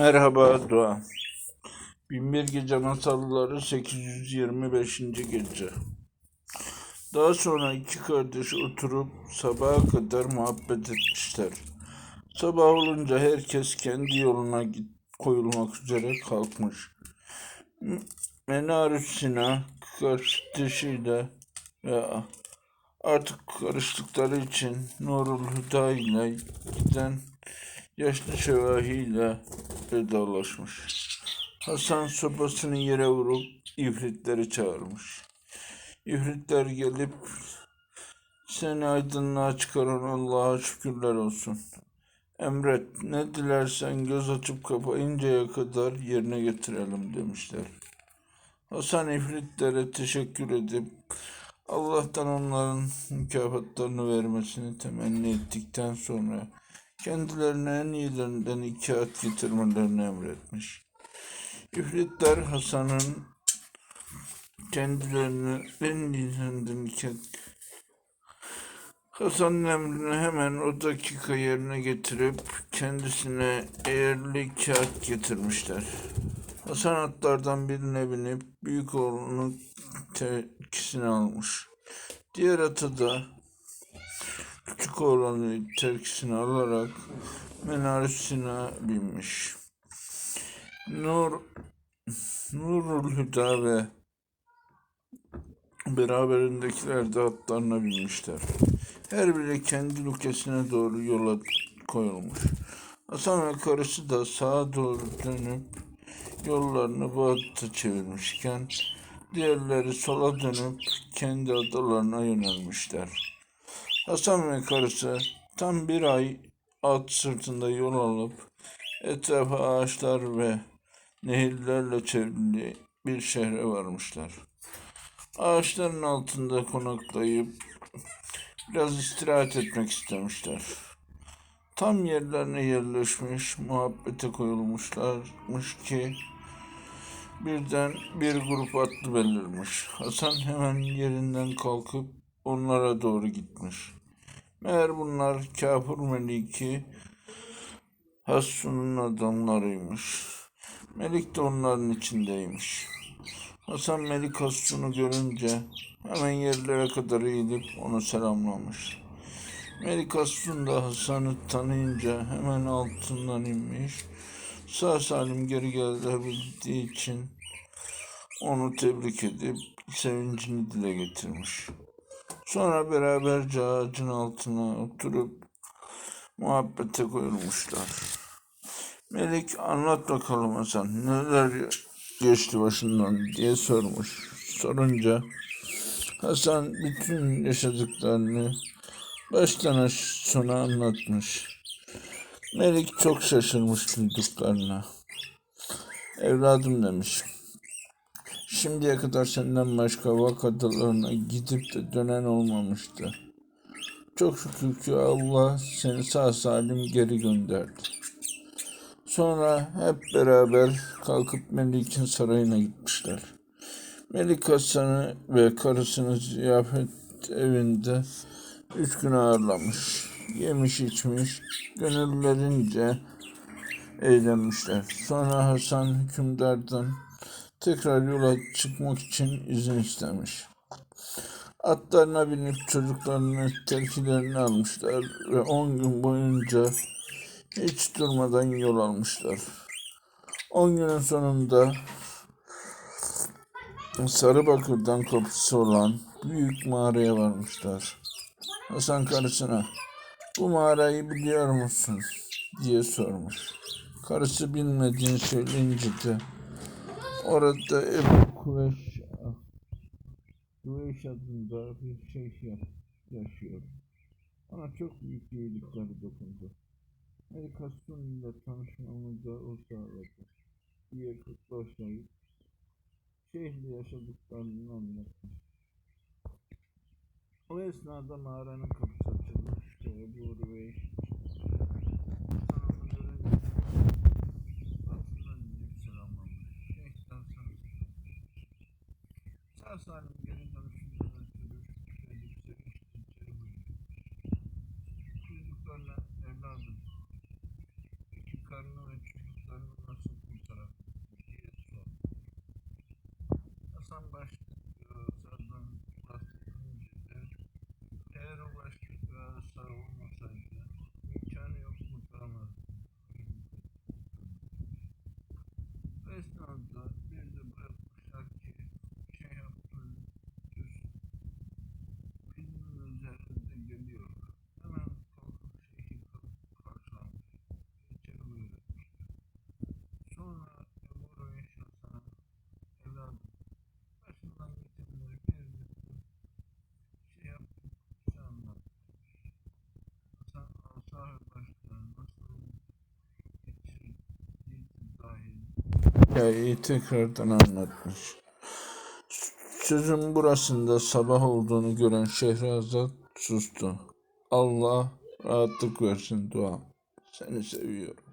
Merhaba Doğa. Binbir Gece Masalları 825. Gece. Daha sonra iki kardeş oturup sabaha kadar muhabbet etmişler. Sabah olunca herkes kendi yoluna git koyulmak üzere kalkmış. M- Menarüs Sina kardeşiyle ve artık karıştıkları için Nurul Huda ile giden yaşlı şevahiyle vedalaşmış. Hasan sopasını yere vurup ifritleri çağırmış. İfritler gelip seni aydınlığa çıkaran Allah'a şükürler olsun. Emret ne dilersen göz açıp kapayıncaya kadar yerine getirelim demişler. Hasan ifritlere teşekkür edip Allah'tan onların mükafatlarını vermesini temenni ettikten sonra kendilerine en iyilerinden iki at getirmelerini emretmiş. İfritler Hasan'ın kendilerine en iyilerinden iki at Hasan'ın emrini hemen o dakika yerine getirip kendisine eğerli kağıt getirmişler. Hasan atlardan birine binip büyük oğlunun terkisini almış. Diğer atı da küçük oğlanı terkisini alarak menarüsüne binmiş. Nur Nurul Hüda ve beraberindekiler de atlarına binmişler. Her biri kendi ülkesine doğru yola koyulmuş. Hasan ve karısı da sağa doğru dönüp yollarını batıda çevirmişken diğerleri sola dönüp kendi adalarına yönelmişler. Hasan ve karısı tam bir ay at sırtında yol alıp etrafa ağaçlar ve nehirlerle çevrili bir şehre varmışlar. Ağaçların altında konaklayıp biraz istirahat etmek istemişler. Tam yerlerine yerleşmiş, muhabbete koyulmuşlarmış ki birden bir grup atlı belirmiş. Hasan hemen yerinden kalkıp onlara doğru gitmiş. Meğer bunlar kafir meliki Hassun'un adamlarıymış. Melik de onların içindeymiş. Hasan Melik Hassun'u görünce hemen yerlere kadar eğilip onu selamlamış. Melik Hassun da Hasan'ı tanıyınca hemen altından inmiş. Sağ salim geri gelebildiği için onu tebrik edip sevincini dile getirmiş. Sonra beraberce ağacın altına oturup muhabbete koyulmuşlar. Melik anlat bakalım Hasan neler geçti başından diye sormuş. Sorunca Hasan bütün yaşadıklarını baştan sona anlatmış. Melik çok şaşırmış duyduklarına. Evladım demiş. Şimdiye kadar senden başka vakadalarına gidip de dönen olmamıştı. Çok şükür ki Allah seni sağ salim geri gönderdi. Sonra hep beraber kalkıp Melik'in sarayına gitmişler. Melik Hasan'ı ve karısını ziyafet evinde üç gün ağırlamış. Yemiş içmiş, gönüllerince eğlenmişler. Sonra Hasan hükümdardan tekrar yola çıkmak için izin istemiş. Atlarına binip çocuklarını terkilerini almışlar ve on gün boyunca hiç durmadan yol almışlar. On günün sonunda Sarıbakır'dan kapısı olan büyük mağaraya varmışlar. Hasan karısına bu mağarayı biliyor musun diye sormuş. Karısı bilmediğini söyleyince de orada Ebu Kuveş Kuveş adında bir şeyh ya- yaşıyor. Ona çok büyük iyilikleri dokundu. Melik Hasun ile tanışmamı da o sağladı diye başlayıp şeyhle yaşadıklarını anlatmış. O esnada mağaranın kapısı açılmış ve Ebu Rüveyş Hasan'ı görünce atından inip selamlamış. Şeyh de Hasan'ı Salim geri dönüşünden ötürü. Çocuklarına evladım iki karını ve çocuklarını nasıl kurtarabilir diye sordu. Hasan sardan bahsedince de eğer o başlık ve asa olmasaydı imkanı yok. Bu esnada bir de bırakmışlar ki şey yaptığın düz filmin üzerinde geliyor. Hemen kalkıp şeyhi karşılamış. İçeri buyurmuş. Sonra Ebu Röveş Hasan'a evladım başından geçenleri bir bir şey yaptık size anlattım. Hasan Asa ve başkaları nasıl geçirdiği dahil hikayeyi tekrardan anlatmış. Sözün burasında sabah olduğunu gören Şehrazat sustu. Allah rahatlık versin dua. Seni seviyorum.